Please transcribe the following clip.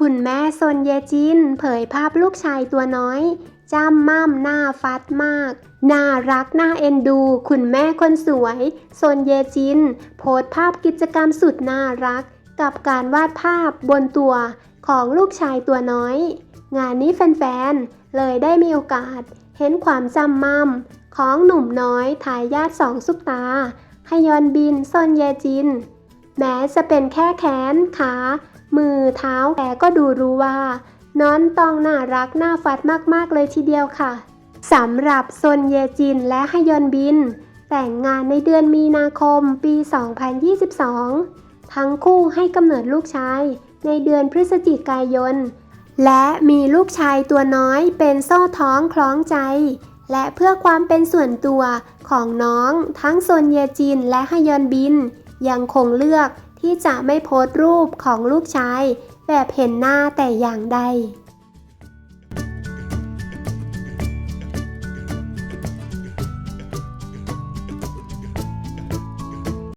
คุณแม่ซนเยจิน เผยภาพลูกชายตัวน้อยจ้ำม่ำหน้าฟัดมาก น่ารักน่าเอ็นดู คุณแม่คนสวยซนเยจิน โพสภาพกิจกรรมสุดน่ารัก กับการวาดภาพบนตัวของลูกชายตัวน้อย งานนี้แฟนๆ เลยได้มีโอกาส เห็นความจำม่ำของหนุ่มน้อยทายาทสองซุปตาฮยอนบินซนเยจิน แม้จะเป็นแค่แขนขา มือเท้าแต่ก็ดูรู้ว่า น้อนตองน่ารักน่าฟัดมากๆเลยทีเดียวค่ะสำหรับซนเยจินและฮยอนบิน แต่งงานในเดือนมีนาคมปี 2022 ทั้งคู่ให้กำเนิดลูกชายในเดือนพฤศจิกายน และมีลูกชายตัวน้อยเป็นโซ่ท้องคล้องใจ และเพื่อความเป็นส่วนตัวของน้องทั้งโซนเยจินและฮยอนบิน ยังคงเลือก ที่จะไม่โพสต์รูปของลูกชายแบบเห็นหน้าแต่อย่างใด